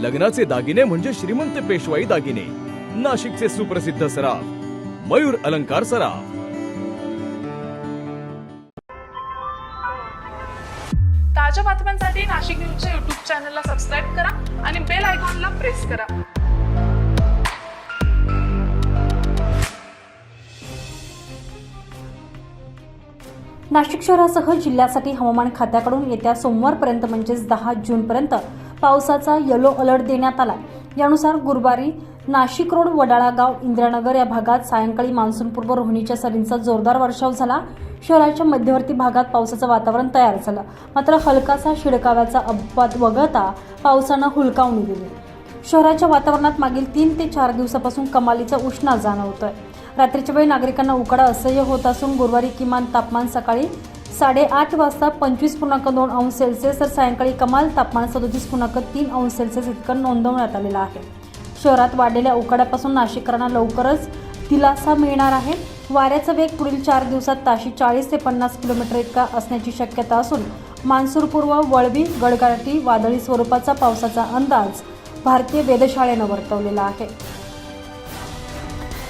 लग्नाचे दागिने म्हणजे श्रीमंत पेशवाई दागिने. नाशिकचे सुप्रसिद्ध सराफ मयूर अलंकार सराफ. ताज्या बातम्यांसाठी नाशिक न्यूजच्या युट्यूब चॅनलला सबस्क्राईब करा आणि बेल आयकॉनला प्रेस करा. नाशिक शहरासह जिल्ह्यासाठी हवामान खात्याकडून येत्या सोमवारपर्यंत म्हणजेच दहा जूनपर्यंत पावसाचा येलो अलर्ट देण्यात आला. यानुसार गुरुवारी नाशिक रोड वडाळा गाव इंदिरानगर या भागात सायंकाळी मान्सूनपूर्व रोहिणीच्या सरींचा जोरदार वर्षाव झाला. शहराच्या मध्यवर्ती भागात पावसाचं वातावरण तयार झालं. मात्र हलकासा शिडकाव्याचा अपवाद वगळता पावसानं हुलकावणी दिली. शहराच्या वातावरणात मागील तीन ते चार दिवसापासून कमालीचा उष्णा जाणवतोय. रात्रीच्या वेळी नागरिकांना उकडा असह्य होत असून गुरुवारी किमान तापमान सकाळी साडेआठ वाजता पंचवीस पूर्णांक दोन अंश सेल्सिअस तर सायंकाळी कमाल तापमान सदोतीस पूर्णांक तीन अंश सेल्सिअस इतकं नोंदवण्यात आलेलं आहे. शहरात वाढलेल्या उकाड्यापासून नाशिकरांना लवकरच दिलासा मिळणार आहे. वाऱ्याचा वेग पुढील चार दिवसात ताशी चाळीस ते पन्नास किलोमीटर इतका असण्याची शक्यता असून मान्सूनपूर्व वळवी गडगाटी वादळी स्वरूपाचा पावसाचा अंदाज भारतीय वेधशाळेनं वर्तवलेला आहे.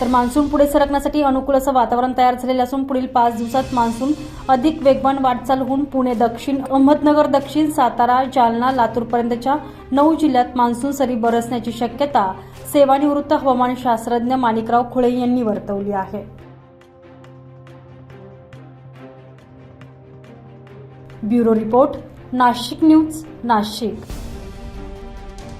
तर मान्सून पुढे सरकण्यासाठी अनुकूल असं वातावरण तयार झालेलं असून पुढील पाच दिवसात मान्सून अधिक वेगवान वाटचाल होऊन पुणे दक्षिण अहमदनगर दक्षिण सातारा जालना लातूरपर्यंतच्या नऊ जिल्ह्यात मान्सून सरी बरसण्याची शक्यता सेवानिवृत्त हवामान शास्त्रज्ञ माणिकराव खुळे यांनी वर्तवली आहे. Bureau report Nashik news Nashik.